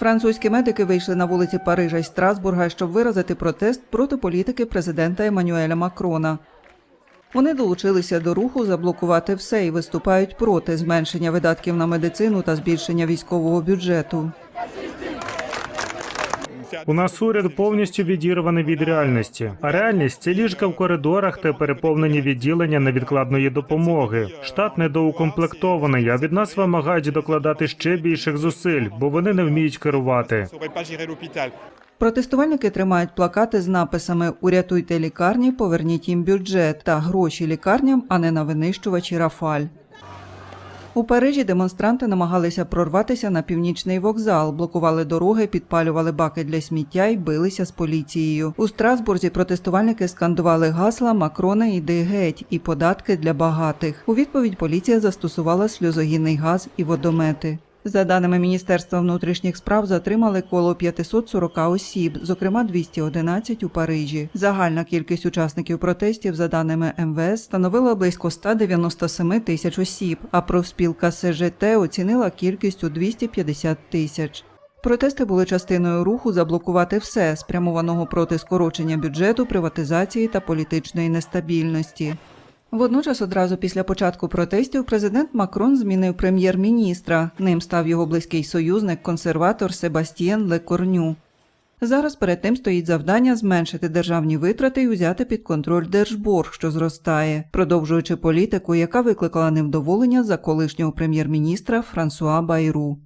Французькі медики вийшли на вулиці Парижа й Страсбурга, щоб виразити протест проти політики президента Еммануеля Макрона. Вони долучилися до руху заблокувати все і виступають проти зменшення видатків на медицину та збільшення військового бюджету. У нас уряд повністю відірваний від реальності. А реальність це ліжка в коридорах та переповнені відділення невідкладної допомоги. Штат недоукомплектований, а від нас вимагають докладати ще більших зусиль, бо вони не вміють керувати. Протестувальники тримають плакати з написами Урятуйте лікарні, поверніть їм бюджет та гроші лікарням, а не на винищувачі Рафаль. У Парижі демонстранти намагалися прорватися на північний вокзал, блокували дороги, підпалювали баки для сміття і билися з поліцією. У Страсбурзі протестувальники скандували гасла Макрона іди геть і податки для багатих. У відповідь поліція застосувала сльозогінний газ і водомети. За даними Міністерства внутрішніх справ, затримали коло 540 осіб, зокрема 211 у Парижі. Загальна кількість учасників протестів, за даними МВС, становила близько 197 тисяч осіб, а профспілка СЖТ оцінила кількість у 250 тисяч. Протести були частиною руху заблокувати все, спрямованого проти скорочення бюджету, приватизації та політичної нестабільності. Водночас, одразу після початку протестів, президент Макрон змінив прем'єр-міністра. Ним став його близький союзник, консерватор Себастьєн Лекорню. Зараз перед тим стоїть завдання зменшити державні витрати і взяти під контроль держборг, що зростає, продовжуючи політику, яка викликала невдоволення за колишнього прем'єр-міністра Франсуа Байру.